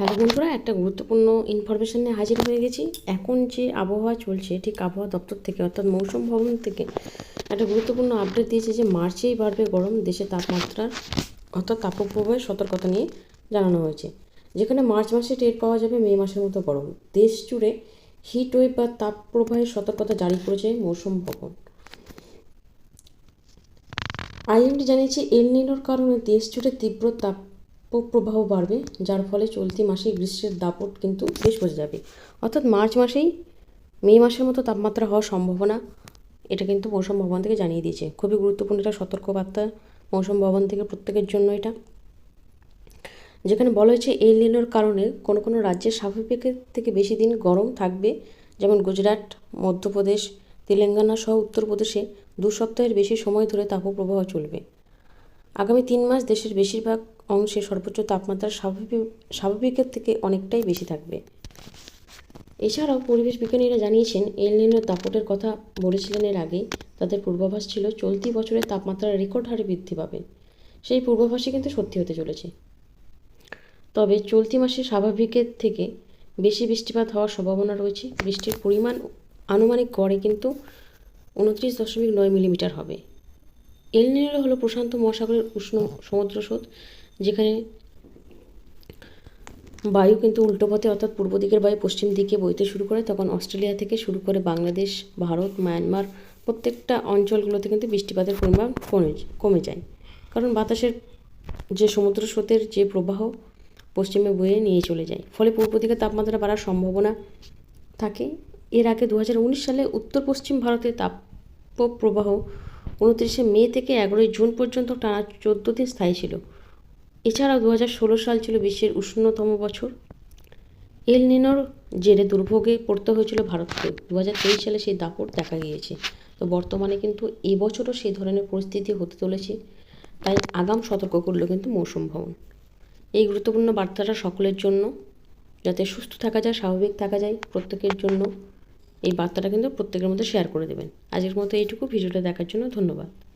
Hello বন্ধুরা, একটা গুরুত্বপূর্ণ ইনফরমেশন নিয়ে হাজির হয়ে গেছি। এখন যে আবহাওয়া চলছে, ঠিক আবহাওয়া দপ্তর থেকে, অর্থাৎ মৌসুম ভবন থেকে, একটা গুরুত্বপূর্ণ আপডেট দিয়েছে যে মার্চেই বাড়বে গরম, দেশে তাপমাত্রার, অর্থাৎ তাপপ্রবাহের সতর্কতা নিয়ে জানানো হয়েছে। যেখানে মার্চ মাসে টের পাওয়া যাবে মে মাসের মতো গরম। দেশ জুড়ে হিট ওয়েভ বা তাপপ্রবাহের সতর্কতা জারি করেছে মৌসুম ভবন। আইএমডি জানিয়েছে এল নিনোর কারণে দেশ জুড়ে তীব্র তাপপ্রবাহ বাড়বে, যার ফলে চলতি মাসে গ্রীষ্মের দাপট কিন্তু বেশ বোঝা যাবে। অর্থাৎ মার্চ মাসেই মে মাসের মতো তাপমাত্রা হওয়ার সম্ভাবনা, এটা কিন্তু মৌসুম ভবন থেকে জানিয়ে দিয়েছে। খুবই গুরুত্বপূর্ণ একটা সতর্কবার্তা মৌসুম ভবন থেকে প্রত্যেকের জন্য এটা। যেখানে বলা হয়েছে এই নিনোর কারণে কোনো কোনো রাজ্যের স্বাভাবিকের থেকে বেশি দিন গরম থাকবে, যেমন গুজরাট, মধ্যপ্রদেশ, তেলেঙ্গানা সহ উত্তরপ্রদেশে দু সপ্তাহের বেশি সময় ধরে তাপপ্রবাহ চলবে। আগামী তিন মাস দেশের বেশিরভাগ অংশে সর্বোচ্চ তাপমাত্রা স্বাভাবিক, স্বাভাবিকের থেকে অনেকটাই বেশি থাকবে। এছাড়াও পরিবেশ বিজ্ঞানীরা জানিয়েছেন, এল নিনোর দাপটের কথা বলেছিলেন এর আগে। তাদের পূর্বাভাস ছিল, চলতি বছরের তাপমাত্রা রেকর্ড হারে বৃদ্ধি পাবে। সেই পূর্বাভাসই কিন্তু সত্যি হতে চলেছে। তবে চলতি মাসে স্বাভাবিকের থেকে বেশি বৃষ্টিপাত হওয়ার সম্ভাবনা রয়েছে। বৃষ্টির পরিমাণ আনুমানিক গড়ে কিন্তু উনত্রিশ দশমিক নয় মিলিমিটার হবে। এল নিনো হলো প্রশান্ত মহাসাগরের উষ্ণ সমুদ্র স্রোত যেখানে বায়ু কিন্তু উল্টো পথে, অর্থাৎ পূর্ব দিকের বায়ু পশ্চিম দিকে বইতে শুরু করে, তখন অস্ট্রেলিয়া থেকে শুরু করে বাংলাদেশ, ভারত, মায়ানমার প্রত্যেকটা অঞ্চলগুলোতে কিন্তু বৃষ্টিপাতের পরিমাণ কমে কমে যায়। কারণ বাতাসের যে সমুদ্র স্রোতের যে প্রবাহ পশ্চিমে বয়ে নিয়ে চলে যায়, ফলে পূর্ব দিকে তাপমাত্রা বাড়ার সম্ভাবনা থাকে। এর আগে দু হাজার উনিশ সালে উত্তর পশ্চিম ভারতে তাপপ্রবাহ উনত্রিশে মে থেকে এগারোই জুন পর্যন্ত টানা চোদ্দ দিন স্থায়ী ছিল। এছাড়াও দু হাজার ষোলো সাল ছিল বিশ্বের উষ্ণতম বছর। এল নিনোর জেরে দুর্ভোগে পড়তে হয়েছিল ভারতকে। দু হাজার তেইশ সালে সেই দাপট দেখা গিয়েছে। তো বর্তমানে কিন্তু এবছরও সেই ধরনের পরিস্থিতি হতে চলেছে। তাই আগাম সতর্ক করল কিন্তু মৌসুম ভবন। এই গুরুত্বপূর্ণ বার্তাটা সকলের জন্য। যাতে সুস্থ থাকা যায়, স্বাভাবিক থাকা যায়, প্রত্যেকের জন্য। এই বার্তাটা কিন্তু প্রত্যেকের মধ্যে শেয়ার করে দেবেন। আজকের মতো এইটুকু। ভিডিওটা দেখার জন্য ধন্যবাদ।